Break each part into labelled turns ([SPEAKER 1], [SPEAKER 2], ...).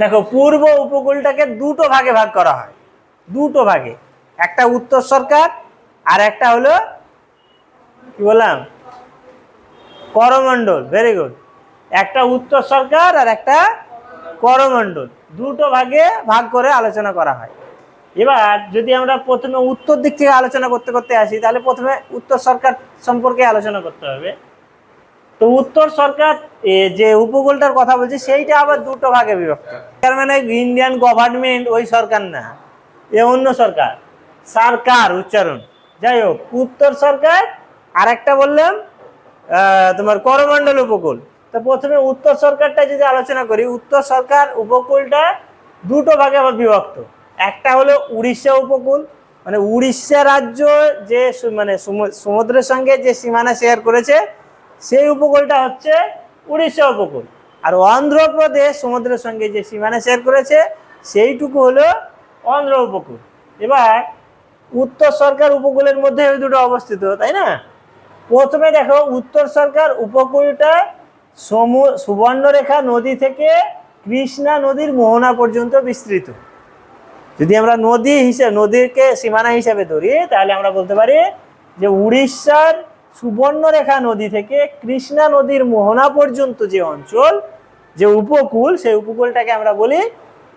[SPEAKER 1] দেখো, পূর্ব উপকূলটাকে দুটো ভাগে ভাগ করা হয়। দুটো ভাগে। একটা উত্তর সরকার, আর একটা হলো, কি বললাম? করমণ্ডল। ভেরি গুড একটা উত্তর সরকার আর একটা করমণ্ডল। দুটো ভাগে ভাগ করে আলোচনা করা হয়। এবার যদি আমরা প্রথমে উত্তর দিক থেকে আলোচনা করতে করতে আসি, তাহলে প্রথমে উত্তর সরকার সম্পর্কে আলোচনা করতে হবে। তো উত্তর সরকার যে উপকূলটার কথা বলছি, সেইটা আবার দুটো ভাগে বিভক্ত। তার মানে ইন্ডিয়ান গভর্নমেন্ট ওই সরকার না, এ অন্য সরকার। সরকার উচ্চারণ। যাই হোক, উত্তর সরকার আর একটা বললাম তোমার করমণ্ডল উপকূল। তো প্রথমে উত্তর সরকারটা যদি আলোচনা করি, উত্তর সরকার উপকূলটা দুটো ভাগে আবার বিভক্ত। একটা হলো উড়িষ্যা উপকূল মানে উড়িষ্যা রাজ্য যে মানে সমু- সমুদ্রের সঙ্গে যে সীমানা শেয়ার করেছে সেই উপকূলটা হচ্ছে উড়িষ্যা উপকূল। আর অন্ধ্রপ্রদেশ সমুদ্রের সঙ্গে যে সীমানা শেয়ার করেছে, সেইটুকু হলো অন্ধ্র উপকূল। এবার উত্তর সরকার উপকূলের মধ্যে ওই দুটো অবস্থিত, তাই না? প্রথমে দেখো, উত্তর সরকার উপকূলটা সমু, সুবর্ণরেখা নদী থেকে কৃষ্ণা নদীর মোহনা পর্যন্ত বিস্তৃত। যদি আমরা নদী হিসেবে, নদীকে সীমানা হিসাবে ধরি, তাহলে আমরা বলতে পারি যে উড়িষ্যার সুবর্ণরেখা নদী থেকে কৃষ্ণা নদীর মোহনা পর্যন্ত যে অঞ্চল, যে উপকূল, সেই উপকূলটাকে আমরা বলি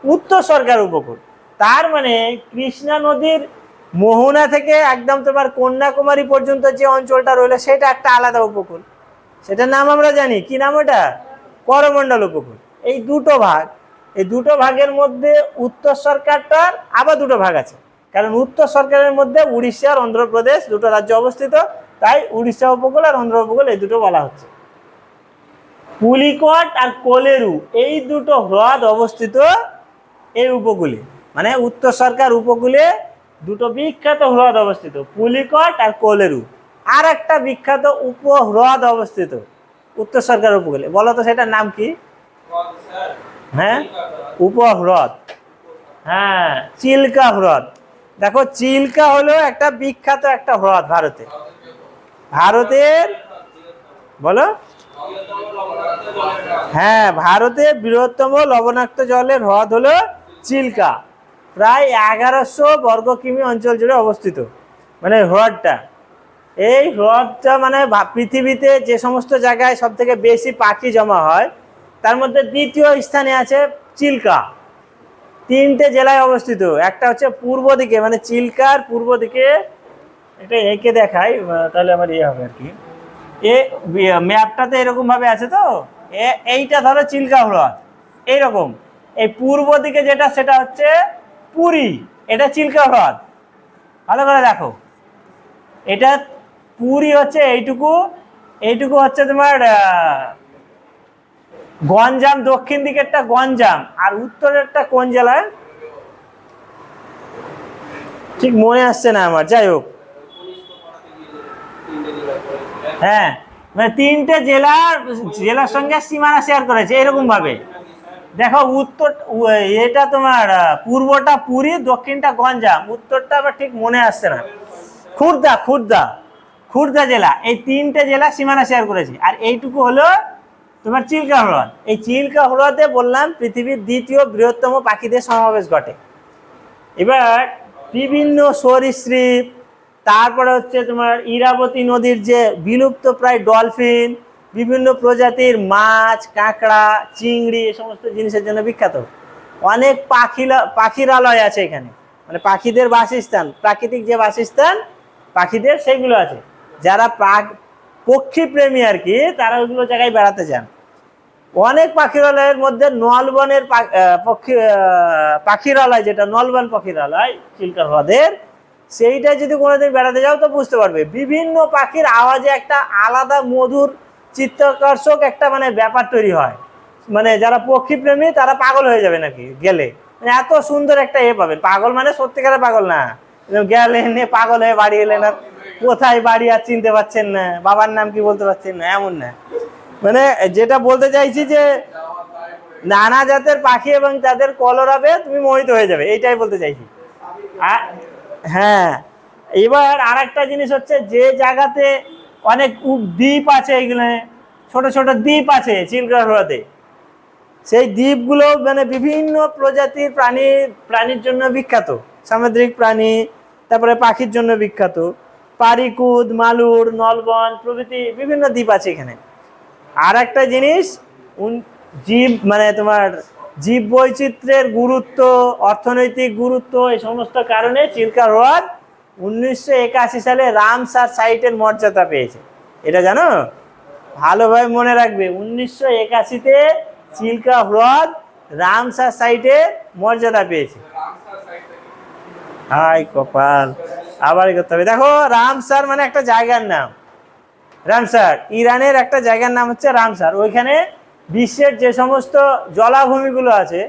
[SPEAKER 1] উত্তর সরকার উপকূল। তার মানে কৃষ্ণা নদীর মোহনা থেকে একদম তোমার কন্যাকুমারী পর্যন্ত যে অঞ্চলটা রইল, সেটা একটা আলাদা উপকূল। সেটার নাম আমরা জানি। কি নাম ওটা? করমণ্ডল উপকূল। এই দুটো ভাগ, এই দুটো ভাগের মধ্যে উত্তর সরকারটার আবার দুটো ভাগ আছে। কারণ উত্তর সরকারের মধ্যে উড়িষ্যা আর অন্ধ্রপ্রদেশ, দুটো রাজ্য অবস্থিত। তাই উড়িষ্যা উপকূল আর অন্ধ্র উপকূল এই দুটো বলা হচ্ছে। পুলিকট আর কোলেরু, এই দুটো হ্রদ অবস্থিত এই উপকূলে। মানে উত্তর সরকার উপকূলে দুটো বিখ্যাত হ্রদ অবস্থিত, পুলিকট আর কোলেরু। আর একটা বিখ্যাত উপহ্রদ অবস্থিত উত্তর সরকার উপকূলে। বলো তো সেটার নাম কি? হ্যাঁ? উপহ্রদ। হ্যাঁ চিল্কা হ্রদ। দেখো, চিল্কা হলো একটা বিখ্যাত একটা হ্রদ ভারতে। ভারতের, বলো? হ্যাঁ ভারতের বৃহত্তম লবণাক্ত জলের হ্রদ হলো চিল্কা। প্রায় এগারোশো বর্গ কিমি অঞ্চল জুড়ে অবস্থিত মানে হ্রদটা। এই হ্রদটা মানে পৃথিবীতে যে সমস্ত জায়গায় সব থেকে বেশি পাখি জমা হয়, তার মধ্যে দ্বিতীয় স্থানে আছে চিল্কা। তিনটে জেলায় অবস্থিত, একটা হচ্ছে পূর্ব দিকে মানে চিল্কার পূর্ব দিকে এটা এঁকে দেখাই তাহলে আমার ইয়ে হবে আর কি। এ, বি- ম্যাপটাতে এরকম ভাবে আছে তো? এইটা ধরো চিল্কা হ্রদ। এইরকম। এই পূর্ব দিকে যেটা, সেটা হচ্ছে পুরী। এটা চিল্কা হ্রদ। ভালো করে দেখো। এটা পুরী হচ্ছে এইটুকু। এইটুকু হচ্ছে তোমার গঞ্জাম, দক্ষিণ দিকেরটা গঞ্জাম। আর উত্তরেরটা কোন জেলায়? ঠিক মনে আসছে না আমার, যাই হোক। হ্যাঁ মানে তিনটে জেলার জেলার সঙ্গে সীমানা শেয়ার করেছে, এরকম ভাবে। দেখো, উত্তর এটা তোমার পূর্বটা পুরী, দক্ষিণটা গঞ্জাম, উত্তরটা আবার ঠিক মনে আসছে না। খুর্দা খুর্দা খুর্দা জেলা, এই তিনটে জেলা সীমানা শেয়ার করেছে। আর এইটুকু হলো তোমার চিল্কা হ্রদ। এই চিল্কা হ্রদে বললাম, পৃথিবীর দ্বিতীয় বৃহত্তম পাখিদের সমাবেশ ঘটে। এবার বিভিন্ন সরীসৃপ তারপরে হচ্ছে তোমার ইরাবতী নদীর যে বিলুপ্ত প্রায় ডলফিন বিভিন্ন প্রজাতির মাছ কাঁকড়া চিংড়ি এই সমস্ত জিনিসের জন্য বিখ্যাত। অনেক পাখিলা পাখিরালয় আছে এখানে। মানে পাখিদের বাসস্থান প্রাকৃতিক যে বাসস্থান পাখিদের সেগুলো আছে। যারা পক্ষী প্রেমী আর কি তারা ওইগুলো জায়গায় বেড়াতে যান। অনেক পাখিরালয়ের মধ্যে নলবনের পা- আহ, পক্ষী পাখিরালয় যেটা নলবন পাখিরালয় চিল্কা হ্রদের সেইটা যদি কোনোদিন বেড়াতে যাও তো বুঝতে পারবে। বিভিন্ন পাখির আওয়াজে একটা আলাদা মধুর, চিত্তাকর্ষক একটা মানে ব্যাপার তৈরি হয়। মানে যারা পক্ষী প্রেমী, তারা পাগল হয়ে যাবে নাকি গেলে? মানে এত সুন্দর একটা এ পাবেন। পাগল মানে সত্যিকারের পাগল না। গেলেন পাগল হয়ে বাড়ি এলেন আর কোথায় বাড়ি আর চিনতে পারছেন না। বাবার নাম কি বলতে পারছেন না? এমন না। মানে যেটা বলতে চাইছি যে, নানা জাতের পাখি এবং তাদের কলরাবে তুমি মোহিত হয়ে যাবে। এইটাই বলতে চাইছি। হ্যাঁ এবার আর একটা জিনিস হচ্ছে যে জায়গাতে অনেক দ্বীপ আছে এগুলো, ছোট ছোট দ্বীপ আছে চিলকা হ্রদে সেই দ্বীপগুলো মানে বিভিন্ন প্রজাতির প্রাণী, প্রাণীর জন্য বিখ্যাত। সামুদ্রিক প্রাণী, তারপরে পাখির জন্য বিখ্যাত। পারিকুদ, মালুর, নলবন প্রভৃতি বিভিন্ন দ্বীপ আছে এখানে। আর একটা জিনিস জীব মানে তোমার জীব বৈচিত্র্যের গুরুত্ব, অর্থনৈতিক গুরুত্ব এই সমস্ত কারণে চিল্কা হ্রদ উনিশশো একাশি সালে রামসার সাইটের মর্যাদা পেয়েছে। এটা জানো? ভালোভাবে মনে রাখবে, উনিশশো একাশিতে চিল্কা হ্রদ রামসার সাইটের মর্যাদা পেয়েছে। হাই কপাল, আবার করতে হবে। দেখো, রামসার মানে একটা জায়গার নাম। রামসার, ইরানের একটা জায়গার নাম হচ্ছে রামসার। ওইখানে বিশ্বের যে সমস্ত জলাভূমিগুলো আছে,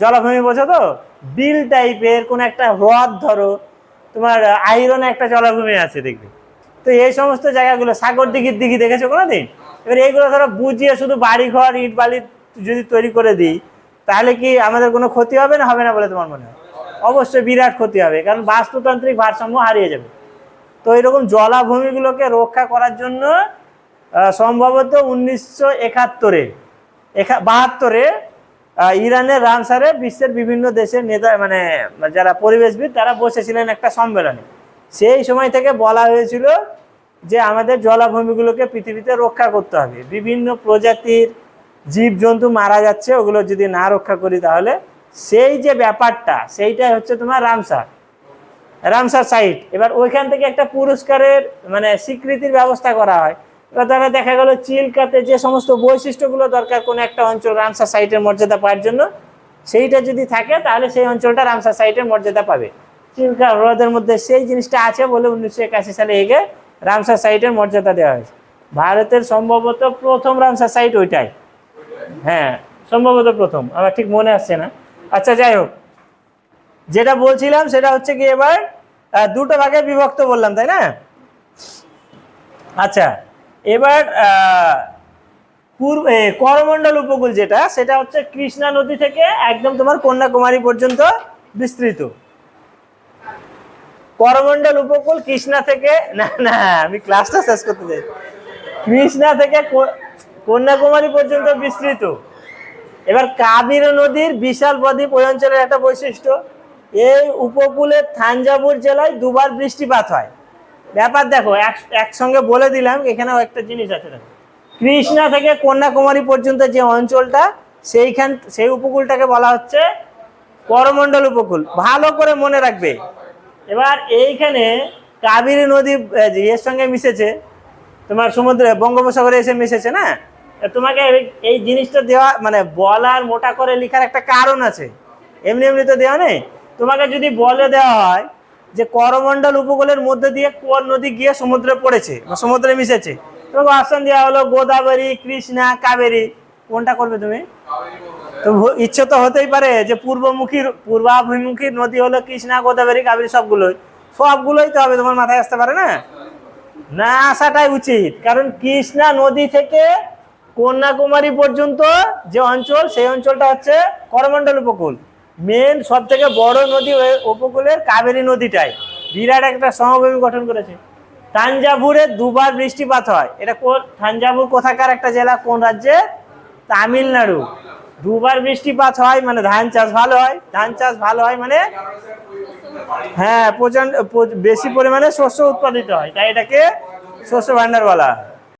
[SPEAKER 1] জলাভূমি বোঝো তো? বিল টাইপের কোন একটা হ্রদ ধরো, তোমার আইরন একটা জলাভূমি আছে দেখবে। তো এই সমস্ত জায়গাগুলো, সাগর দিঘির দিঘি দেখেছ কোনোদিন? এবার এইগুলো ধরো বুঝিয়ে শুধু বাড়ি ঘর ইট বালি যদি তৈরি করে দিই, তাহলে কি আমাদের কোনো ক্ষতি হবে না হবে না বলে তোমার মনে হয়? অবশ্যই বিরাট ক্ষতি হবে, কারণ বাস্তুতান্ত্রিক ভারসাম্য হারিয়ে যাবে। তো এরকম জলাভূমিগুলোকে রক্ষা করার জন্য সম্ভবত উনিশশো একাত্তরে একা বাহাত্তরে ইরানের রামসারে বিশ্বের বিভিন্ন দেশের নেতা মানে যারা পরিবেশবিদ, তারা বসেছিলেন একটা সম্মেলনে। সেই সময় থেকে বলা হয়েছিল যে আমাদের জলাভূমিগুলোকে পৃথিবীতে রক্ষা করতে হবে। বিভিন্ন প্রজাতির জীবজন্তু মারা যাচ্ছে, ওগুলো যদি না রক্ষা করি তাহলে। সেই যে ব্যাপারটা, সেইটাই হচ্ছে তোমার রামসার। রামসার সাইট এবার ওইখান থেকে একটা পুরস্কারের মানে স্বীকৃতির ব্যবস্থা করা হয়। তারা দেখা গেল চিল্কাতে যে সমস্ত বৈশিষ্ট্যগুলো দরকার কোনো একটা অঞ্চল রামসার সাইটের মর্যাদা পাওয়ার জন্য, সেইটা যদি থাকে তাহলে সেই অঞ্চলটা রামসার সাইটের মর্যাদা পাবে। চিল্কা হ্রদের মধ্যে সেই জিনিসটা আছে বলে উনিশশো একাশি সালে এগে রামসার সাইটের মর্যাদা দেওয়া হয়েছে। ভারতের সম্ভবত প্রথম রামসার সাইট ওইটাই। হ্যাঁ সম্ভবত প্রথম, আমার ঠিক মনে আসছে না। আচ্ছা যাই হোক। যেটা বলছিলাম সেটা হচ্ছে কি এবার দুটো ভাগে বিভক্ত বললাম, তাই না? আচ্ছা এবার পূর্ব করমণ্ডল উপকূল যেটা, সেটা হচ্ছে কৃষ্ণা নদী থেকে একদম তোমার কন্যাকুমারী পর্যন্ত বিস্তৃত। করমণ্ডল উপকূল কৃষ্ণা থেকে, না না, আমি ক্লাসটা শেষ করতে চাই। কৃষ্ণা থেকে কন্যাকুমারী পর্যন্ত বিস্তৃত। এবার কাবেরী নদীর বিশাল বদ্বীপ ওই অঞ্চলের একটা বৈশিষ্ট্য। এই উপকূলের থাঞ্জাভুর জেলায় দুবার বৃষ্টিপাত হয়। ব্যাপার দেখো, এক, একসঙ্গে বলে দিলাম, এখানেও একটা জিনিস আছে দেখো। কৃষ্ণা থেকে কন্যাকুমারী পর্যন্ত যে অঞ্চলটা, সেইখান, সেই উপকূলটাকে বলা হচ্ছে করমণ্ডল উপকূল। ভালো করে মনে রাখবে। এবার এইখানে কাবেরী নদী এর সঙ্গে মিশেছে, তোমার সমুদ্রে, বঙ্গোপসাগরে এসে মিশেছে না? তোমাকে এই জিনিসটা দেওয়া মানে বলার মোটা করে লেখার একটা কারণ আছে। এমনি এমনি তো দেওয়া নেই। তোমাকে যদি বলে দেওয়া হয় যে করমণ্ডল উপকূলের মধ্যে দিয়ে কোন নদী গিয়ে সমুদ্রে পড়েছে বা সমুদ্রে মিশেছে। তোমাকে অপশন দেওয়া হলো গোদাবরী, কৃষ্ণা, কাবেরী। কোনটা করবে তুমি? তো ইচ্ছে তো হতেই পারে যে পূর্বমুখী, পূর্বাভিমুখী নদী হলো কৃষ্ণা, গোদাবরী, কাবেরী সবগুলোই। সবগুলোই তো হবে, তোমার মাথায় আসতে পারে না? না আসাটাই উচিত। কারণ কৃষ্ণা নদী থেকে কন্যাকুমারী পর্যন্ত যে অঞ্চল, সেই অঞ্চলটা হচ্ছে করমণ্ডল উপকূল। মেন সব থেকে বড় নদী উপকূলের কাবেরী নদীটাই। বিরাট একটা সমভূমি গঠন করেছে। তাঞ্জাভুরে দুবার বৃষ্টিপাত হয়। এটা কোন তাঞ্জাভুর কোথাকার একটা জেলা? কোন রাজ্যে? তামিলনাড়ু। দুবার বৃষ্টিপাত হয় মানে ধান চাষ ভালো হয়। ধান চাষ ভালো হয় মানে হ্যাঁ প্রচণ্ড বেশি পরিমাণে শস্য উৎপাদিত হয়। তাই এটাকে শস্য ভাণ্ডার বলা হয়।